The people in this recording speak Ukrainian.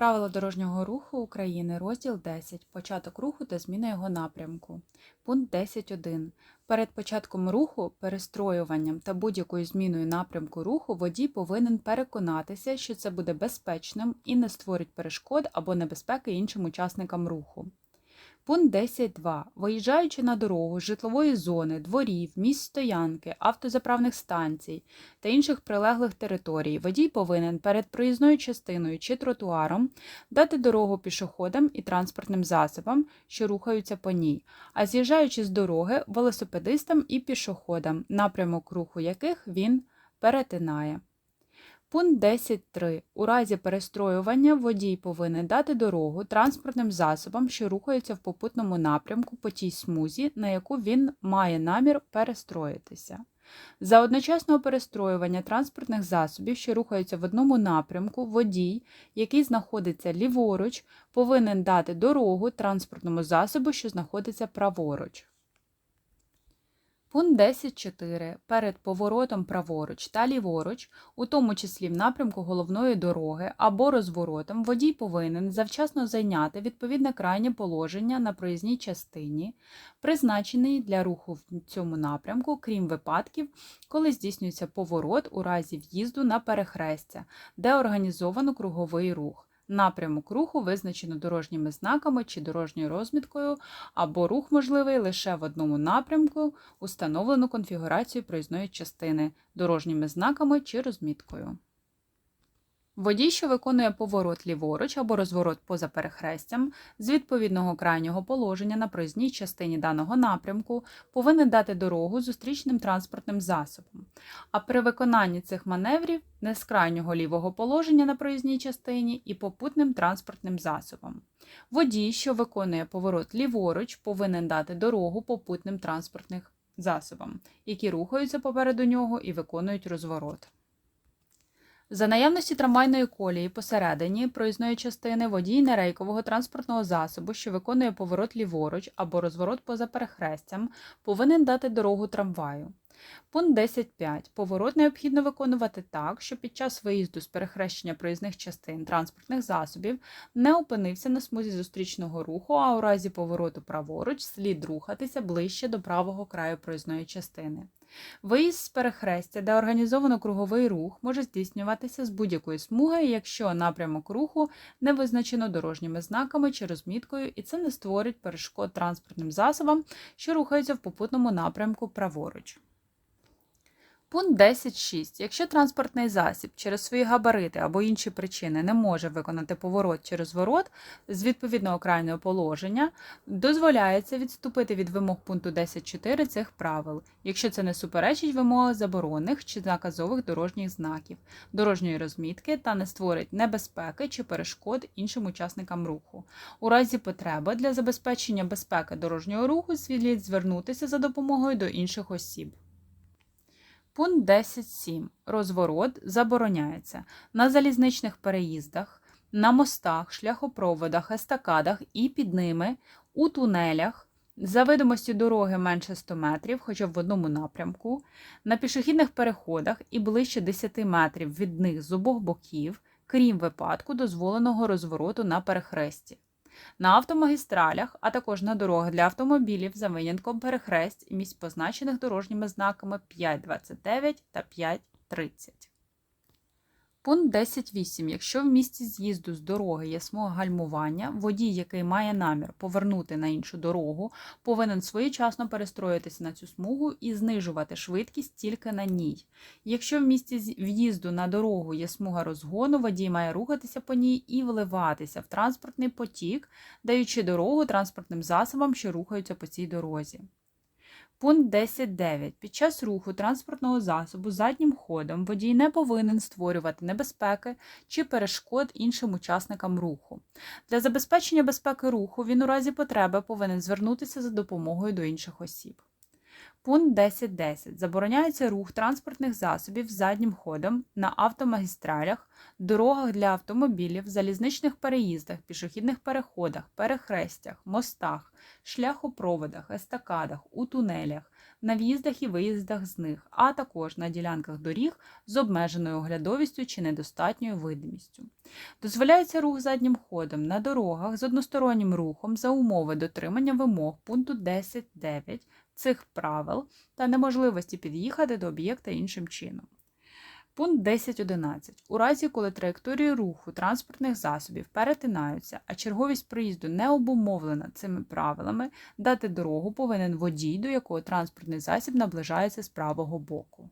Правила дорожнього руху України, розділ 10. Початок руху та зміна його напрямку. Пункт 10.1. Перед початком руху, перестроюванням та будь-якою зміною напрямку руху водій повинен переконатися, що це буде безпечним і не створить перешкод або небезпеки іншим учасникам руху. Пункт 10.2. Виїжджаючи на дорогу з житлової зони, дворів, місць стоянки, автозаправних станцій та інших прилеглих територій, водій повинен перед проїзною частиною чи тротуаром дати дорогу пішоходам і транспортним засобам, що рухаються по ній, а з'їжджаючи з дороги велосипедистам і пішоходам, напрямок руху яких він перетинає. Пункт 10.3. У разі перестроювання водій повинен дати дорогу транспортним засобам, що рухаються в попутному напрямку по тій смузі, на яку він має намір перестроїтися. За одночасного перестроювання транспортних засобів, що рухаються в одному напрямку, водій, який знаходиться ліворуч, повинен дати дорогу транспортному засобу, що знаходиться праворуч. Пункт 10.4. Перед поворотом праворуч та ліворуч, у тому числі в напрямку головної дороги або розворотом, водій повинен завчасно зайняти відповідне крайнє положення на проїзній частині, призначений для руху в цьому напрямку, крім випадків, коли здійснюється поворот у разі в'їзду на перехрестя, де організовано круговий рух. Напрямок руху визначено дорожніми знаками чи дорожньою розміткою, або рух можливий лише в одному напрямку, установлену конфігурацію проїзної частини дорожніми знаками чи розміткою. Водій, що виконує поворот ліворуч або розворот поза перехрестям з відповідного крайнього положення на проїзній частині даного напрямку, повинен дати дорогу зустрічним транспортним засобам. А при виконанні цих маневрів не з крайнього лівого положення на проїзній частині і попутним транспортним засобам. Водій, що виконує поворот ліворуч, повинен дати дорогу попутним транспортним засобам, які рухаються попереду нього і виконують розворот. За наявності трамвайної колії посередині проїзної частини водій нерейкового транспортного засобу, що виконує поворот ліворуч або розворот поза перехрестям, повинен дати дорогу трамваю. Пункт 10.5. Поворот необхідно виконувати так, щоб під час виїзду з перехрещення проїзних частин транспортних засобів не опинився на смузі зустрічного руху, а у разі повороту праворуч слід рухатися ближче до правого краю проїзної частини. Виїзд з перехрестя, де організовано круговий рух, може здійснюватися з будь-якої смуги, якщо напрямок руху не визначено дорожніми знаками чи розміткою, і це не створить перешкод транспортним засобам, що рухаються в попутному напрямку праворуч. Пункт 10.6. Якщо транспортний засіб через свої габарити або інші причини не може виконати поворот чи розворот з відповідного крайнього положення, дозволяється відступити від вимог пункту 10.4 цих правил, якщо це не суперечить вимогах заборонних чи наказових дорожніх знаків, дорожньої розмітки та не створить небезпеки чи перешкод іншим учасникам руху. У разі потреби для забезпечення безпеки дорожнього руху слід звернутися за допомогою до інших осіб. Пункт 10.7. Розворот забороняється на залізничних переїздах, на мостах, шляхопроводах, естакадах і під ними, у тунелях, за видимості дороги менше 100 метрів, хоча б в одному напрямку, на пішохідних переходах і ближче 10 метрів від них з обох боків, крім випадку дозволеного розвороту на перехресті на автомагістралях, а також на дорогах для автомобілів за винятком перехресть і місць позначених дорожніми знаками 5.29 та 5.30. Пункт 10.8. Якщо в місці з'їзду з дороги є смуга гальмування, водій, який має намір повернути на іншу дорогу, повинен своєчасно перестроїтися на цю смугу і знижувати швидкість тільки на ній. Якщо в місці в'їзду на дорогу є смуга розгону, водій має рухатися по ній і вливатися в транспортний потік, даючи дорогу транспортним засобам, що рухаються по цій дорозі. Пункт 10.9. Під час руху транспортного засобу заднім ходом водій не повинен створювати небезпеки чи перешкод іншим учасникам руху. Для забезпечення безпеки руху він у разі потреби повинен звернутися за допомогою до інших осіб. Пункт 10.10. Забороняється рух транспортних засобів заднім ходом на автомагістралях, дорогах для автомобілів, залізничних переїздах, пішохідних переходах, перехрестях, мостах, шляхопроводах, естакадах, у тунелях, на в'їздах і виїздах з них, а також на ділянках доріг з обмеженою оглядовістю чи недостатньою видимістю. Дозволяється рух заднім ходом на дорогах з одностороннім рухом за умови дотримання вимог пункту 10.9 цих правил та неможливості під'їхати до об'єкта іншим чином. Пункт 10.11. У разі, коли траєкторії руху транспортних засобів перетинаються, а черговість проїзду не обумовлена цими правилами, дати дорогу повинен водій, до якого транспортний засіб наближається з правого боку.